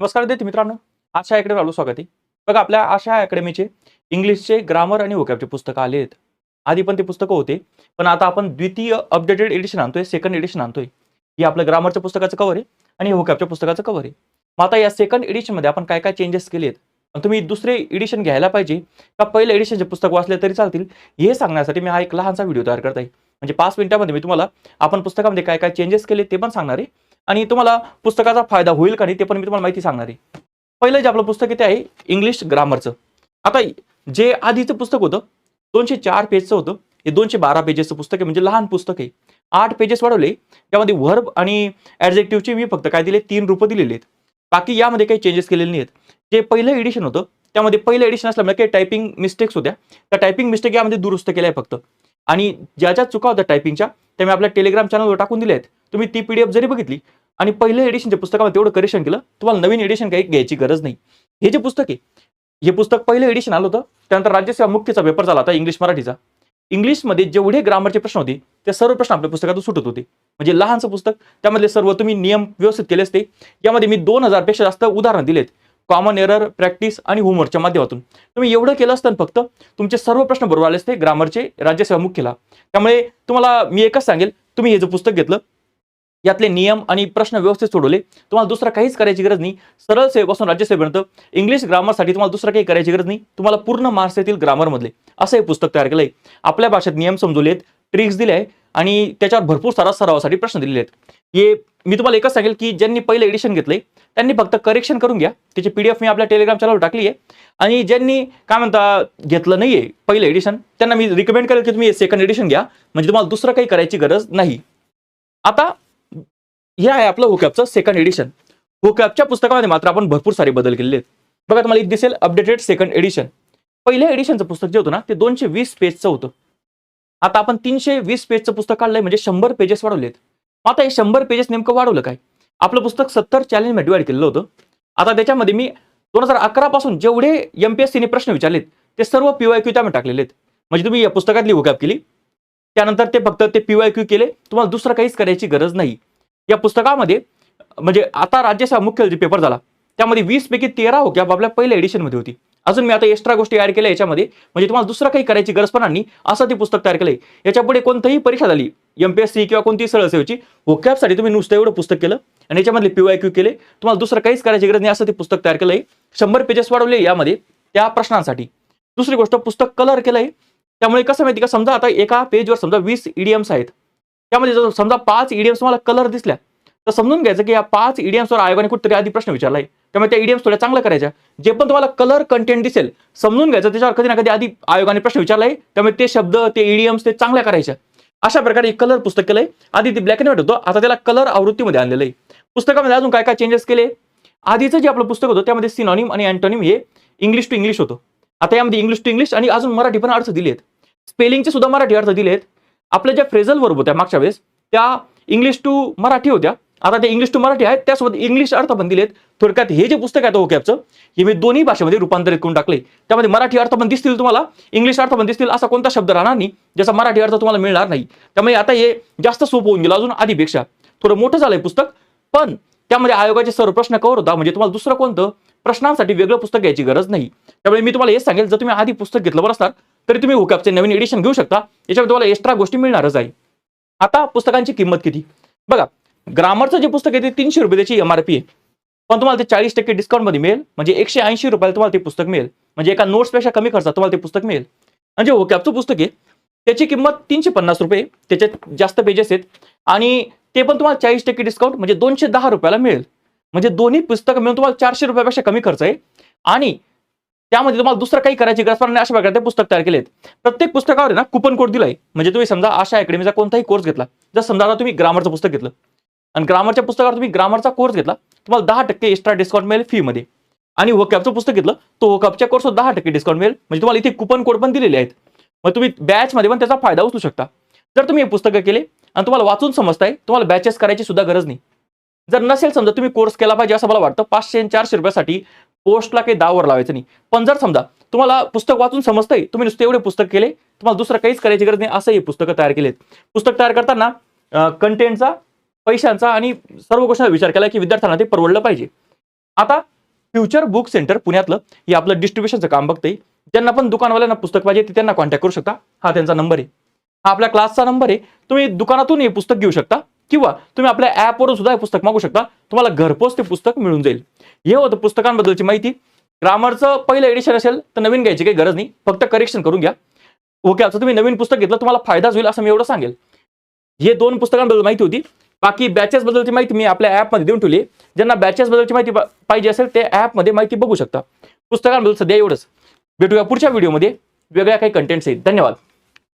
नमस्कार देते मित्रांनो आशा अकॅडमी आलो स्वागत आहे. बघा आपल्या आशा अकॅडमीचे इंग्लिशचे ग्रामर आणि वोकॅबचे पुस्तकं आले आहेत. आधी पण ते पुस्तकं होते पण आता आपण द्वितीय अपडेटेड एडिशन आणतोय सेकंड एडिशन आणतोय. ही आपलं ग्रामरच्या पुस्तकाचं कवर आहे आणि वोकॅबच्या पुस्तकाचं कवर आहे. मग आता या सेकंड एडिशनमध्ये आपण काय काय चेंजेस केले आहेत? आणि तुम्ही दुसरे एडिशन घ्यायला पाहिजे का पहिलं एडिशनचे पुस्तक वाचले तरी चालतील हे सांगण्यासाठी मी हा एक लहानसा व्हिडिओ तयार करत आहे. म्हणजे पाच मिनिटामध्ये मी तुम्हाला आपण पुस्तकामध्ये काय काय चेंजेस केले ते पण सांगणार आहे. आणि तुम्हाला पुस्तकाचा फायदा होईल का नाही ते पण मी तुम्हाला माहिती सांगणार आहे. पहिलं जे आपलं पुस्तक ते आहे इंग्लिश ग्रामरचं आता जे आधीचं पुस्तक होतं दोनशे चार पेजचं होतं हे दोनशे बारा पेजेसचं पुस्तक आहे म्हणजे लहान पुस्तक आहे. आठ पेजेस वाढवले त्यामध्ये व्हर्ब आणि ॲडजेक्टिव्हचे मी फक्त काय दिले तीन रूपं दिलेले आहेत. बाकी यामध्ये काही चेंजेस केलेले नाही आहेत जे पहिलं एडिशन होतं त्यामध्ये पहिलं एडिशन असल्यामुळे काही टायपिंग मिस्टेक्स होत्या. त्या टायपिंग मिस्टेक यामध्ये दुरुस्त केल्या आहे फक्त. आणि ज्या ज्या चुका होत्या टायपिंगच्या त्या मी आपल्या टेलिग्राम चॅनलवर टाकून दिल्या आहेत. तुम्ही ती पीडीएफ जरी बघितली आणि पहिलं एडिशनच्या पुस्तकामध्ये तेवढं करेक्शन केलं तुम्हाला नवीन एडिशन काही घ्यायची गरज नाही. हे जे पुस्तक आहे हे पुस्तक पहिलं एडिशन आलं होतं त्यानंतर राज्यसेवा मुख्यचा पेपर झाला होता इंग्लिश मराठीचा. इंग्लिशमध्ये जेवढे ग्रामरचे प्रश्न होते ते सर्व प्रश्न आपल्या पुस्तकातून सुटत होते. म्हणजे लहानसं पुस्तक त्यामधले सर्व तुम्ही नियम व्यवस्थित केले असते. यामध्ये मी दोन हजारपेक्षा जास्त उदाहरण दिलेत. कॉमन एरर प्रॅक्टिस आणि होमवर्कच्या माध्यमातून. तुम्ही एवढं केलं असतं फक्त तुमचे सर्व प्रश्न बरोबर आले असते ग्रामरचे राज्यसेवा मुख्यला. त्यामुळे तुम्हाला मी एकच सांगेल तुम्ही हे जे पुस्तक घेतलं यातले नियम आणि प्रश्न व्यवस्थित सोडवले. तुम्हाला दुसरं काहीच करायची गरज नाही. सरळ सेवेपासून राज्यसेवेपर्यंत इंग्लिश ग्रामरसाठी तुम्हाला दुसरं काही करायची गरज नाही. तुम्हाला पूर्ण मार्क्स येतील ग्रामरमधले असं हे पुस्तक तयार केलं आहे आपल्या भाषेत नियम समजवले आहेत ट्रिक्स दिले आहे आणि त्याच्यावर भरपूर सारा सरावासाठी प्रश्न दिलेले आहेत. हे मी तुम्हाला एकच सांगेल की ज्यांनी पहिलं एडिशन घेतलंय त्यांनी फक्त करेक्शन करून घ्या. त्याची पी मी आपल्या टेलिग्राम चॅनलवर टाकली आहे आणि ज्यांनी काय म्हणता घेतलं नाही आहे पहिलं एडिशन त्यांना मी रिकमेंड करेल की तुम्ही सेकंड एडिशन घ्या. म्हणजे तुम्हाला दुसरं काही करायची गरज नाही. आता हे आहे आपलं हुकॅपचं सेकंड एडिशन हुकॅपच्या पुस्तकामध्ये मात्र आपण भरपूर सारे बदल केलेले आहेत. बघा तुम्हाला इथे दिसेल अपडेटेड सेकंड एडिशन पहिल्या एडिशनचं पुस्तक जे होतं ना ते दोनशे वीस पेजचं होतं. आता आपण तीनशे वीस पेजचं पुस्तक काढलंय म्हणजे शंभर पेजेस वाढवलेत. आता हे शंभर पेजेस नेमकं वाढवलं काय? आपलं पुस्तक सत्तर चॅलेंजमध्ये डिवाइड केलेलं होतं. आता त्याच्यामध्ये मी दोन हजार अकरा पासून जेवढे एम पी एस सीने प्रश्न विचारलेत ते सर्व पी वाय क्यू त्यामध्ये टाकलेले आहेत. म्हणजे तुम्ही या पुस्तकातली हुकॅप केली. त्यानंतर ते फक्त ते पी वाय क्यू केले. तुम्हाला दुसरं काहीच करायची गरज नाही. या पुस्तकामध्ये म्हणजे आता राज्यसेवा मुख्य जे पेपर झाला त्यामध्ये वीस पैकी तेरा होक्या आपल्या पहिल्या एडिशनमध्ये होती. अजून मी आता एक्स्ट्रा गोष्टी ॲड केल्या याच्यामध्ये. म्हणजे तुम्हाला दुसरं काही करायची गरज पण नाही. असं ते पुस्तक तयार केलंय. याच्यापुढे कोणतीही परीक्षा झाली एमपीएससी किंवा कोणतीही सरळ सेवेची होकॅपसाठी तुम्ही नुसतं एवढं पुस्तक केलं आणि याच्यामधले पीवाय क्यू केले. तुम्हाला दुसरं काहीच करायची गरज नाही असं ते पुस्तक तयार केलंय. शंभर पेजेस वाढवले यामध्ये त्या प्रश्नांसाठी. दुसरी गोष्ट पुस्तक कलर केलंय. त्यामुळे कसं माहिती का? समजा आता एका पेजवर समजा वीस इडियम्स आहेत. त्यामध्ये जर समजा पाच इडियम्स तुम्हाला कलर दिसल्या तर समजून घ्यायचं की या पाच इडियम्सवर आयोगाने कुठेतरी आधी प्रश्न विचारलाय. त्यामुळे त्या इडियम्स थोड्या चांगल्या करायच्या. जे पण तुम्हाला कलर कंटेंट दिसेल समजून घ्यायचं त्याच्यावर कधी ना कधी आधी आयोगाने प्रश्न विचारलाय त्यामुळे ते शब्द ते इडियम्स ते चांगल्या करायच्या. अशा प्रकारे कलर पुस्तक केलंय. आधी ते ब्लॅक अँड व्हाईट होतं आता त्याला कलर आवृत्तीमध्ये आणलेलं आहे. पुस्तकामध्ये अजून काय काय चेंजेस केले? आधीचं जे आपलं पुस्तक होतं त्यामध्ये सिनॉनिम आणि अँटोनिम हे इंग्लिश टू इंग्लिश होतं. आता यामध्ये इंग्लिश टू इंग्लिश आणि अजून मराठी पण अर्थ दिले आहेत स्पेलिंगचे सुद्धा मराठी अर्थ दिले आहेत आपल्या ज्या फ्रेझल वर्ब होत्या मागच्या वेळेस त्या इंग्लिश टू मराठी होत्या. आता ते इंग्लिश टू मराठी आहेत त्यासोबत इंग्लिश अर्थ पण दिलेत थोडक्यात हे जे पुस्तक आहे ओकॅपचं हे मी दोन्ही भाषेमध्ये रूपांतरित करून टाकले. त्यामध्ये मराठी अर्थ पण दिसतील तुम्हाला इंग्लिश अर्थ पण दिसतील असा कोणता शब्द राहणार नाही ज्याचा मराठी अर्थ तुम्हाला मिळणार नाही. त्यामुळे आता हे जास्त सोपं होऊन गेलं अजून आधीपेक्षा. थोडं मोठं झालंय पुस्तक पण त्यामध्ये आयोगाचे सर्व प्रश्न कवर होता म्हणजे तुम्हाला दुसरं कोणतं? प्रश्नांसाठी वेगळं पुस्तक घ्यायची गरज नाही. त्यामुळे मी तुम्हाला हे सांगेल जर तुम्ही आधी पुस्तक घेतलं बरं असणार तरी तुम्ही हुकॅपचे नवीन एडिशन घेऊ शकता. याच्यावर तुम्हाला एक्स्ट्रा गोष्टी मिळणारच आहे. आता पुस्तकांची किंमत किती? बघा ग्रामरचं जे पुस्तक आहे ते तीनशे रुपये त्याची एम आर पी आहे. पण तुम्हाला ते चाळीस टक्के डिस्काउंटमध्ये मिळेल. म्हणजे एकशे ऐंशी रुपयाला तुम्हाला ते पुस्तक मिळेल. म्हणजे एका नोट्सपेक्षा कमी खर्चात तुम्हाला ते पुस्तक मिळेल. आणि जे होकॅपचं पुस्तक आहे त्याची किंमत तीनशे पन्नास रुपये त्याच्यात जास्त पेजेस आहेत. आणि ते पण तुम्हाला चाळीस टक्के डिस्काउंट म्हणजे दोनशे दहा रुपयाला मिळेल. म्हणजे दोन्ही पुस्तकं मिळून तुम्हाला चारशे रुपयापेक्षा कमी खर्च आहे. आणि त्यामध्ये तुम्हाला दुसरं काही करायची गरज पडणार नाही अशा प्रकारे पुस्तक तयार केलेत. प्रत्येक पुस्तकावर आहे ना कुपन कोड दिलाय. म्हणजे तुम्ही समजा आशा अकॅडमीचा कोणताही कोर्स घेतला जर समजा आता तुम्ही ग्रामरचं पुस्तक घेतलं. आणि ग्रामरच्या पुस्तकावर तुम्ही ग्रामरचा कोर्स घेतला तुम्हाला दहा टक्के एक्स्ट्रा डिस्काउंट मिळेल फीमध्ये आणि वकॅपचं पुस्तक घेतलं तो वकॅपच्या कोर्सवर दहा टक्के डिस्काउंट मिळेल. म्हणजे तुम्हाला इथे कुपन कोड पण दिलेले आहेत. मग तुम्ही बॅचमध्ये पण त्याचा फायदा उचलू शकता. जर तुम्ही हे पुस्तकं केले आणि तुम्हाला वाचून समजताय तुम्हाला बॅचेस करायची सुद्धा गरज नाही. जर नसेल समजा तुम्ही कोर्स केला पाहिजे असं मला वाटतं पाचशे चारशे रुपयासाठी पोस्टला काही दावर लावायचं नाही. पण जर समजा तुम्हाला पुस्तक वाचून समजतंय तुम्ही नुसते एवढे पुस्तक केले तुम्हाला दुसरं काहीच करायची गरज नाही असं हे पुस्तकं तयार केलेत. पुस्तक तयार करताना कंटेंटचा पैशांचा आणि सर्व गोष्टींचा विचार केला की विद्यार्थ्यांना ते परवडलं पाहिजे. आता फ्युचर बुक सेंटर पुण्यातलं हे आपलं डिस्ट्रीब्युशनचं काम बघतंय. ज्यांना पण दुकानवाल्यांना पुस्तक पाहिजे ते त्यांना कॉन्टॅक्ट करू शकता. हा त्यांचा नंबर आहे. हा आपल्या क्लासचा नंबर आहे. तुम्ही दुकानातून हे पुस्तक घेऊ शकता. किंवा तुम्ही आपल्या ॲपवरून सुद्धा हे पुस्तक मागू शकता. तुम्हाला घरपोच ते पुस्तक मिळून जाईल. हे होतं पुस्तकांबद्दलची माहिती. ग्रामरचं पहिलं एडिशन असेल तर नवीन घ्यायची काही गरज नाही. फक्त करेक्शन करून घ्या. ओके आता तुम्ही नवीन पुस्तक घेतलं तुम्हाला फायदाच होईल असं मी एवढं सांगेल. हे दोन पुस्तकांबद्दल माहिती होती. बाकी बॅचेस बद्दलची माहिती मी आपल्या ॲपमध्ये देऊन ठेवली आहे. ज्यांना बॅचेस बद्दलची माहिती पाहिजे असेल ते ॲपमध्ये माहिती बघू शकता. पुस्तकांबद्दल सध्या एवढंच. भेटूया पुढच्या व्हिडिओमध्ये वेगळ्या काही कंटेंट्स आहेत. धन्यवाद.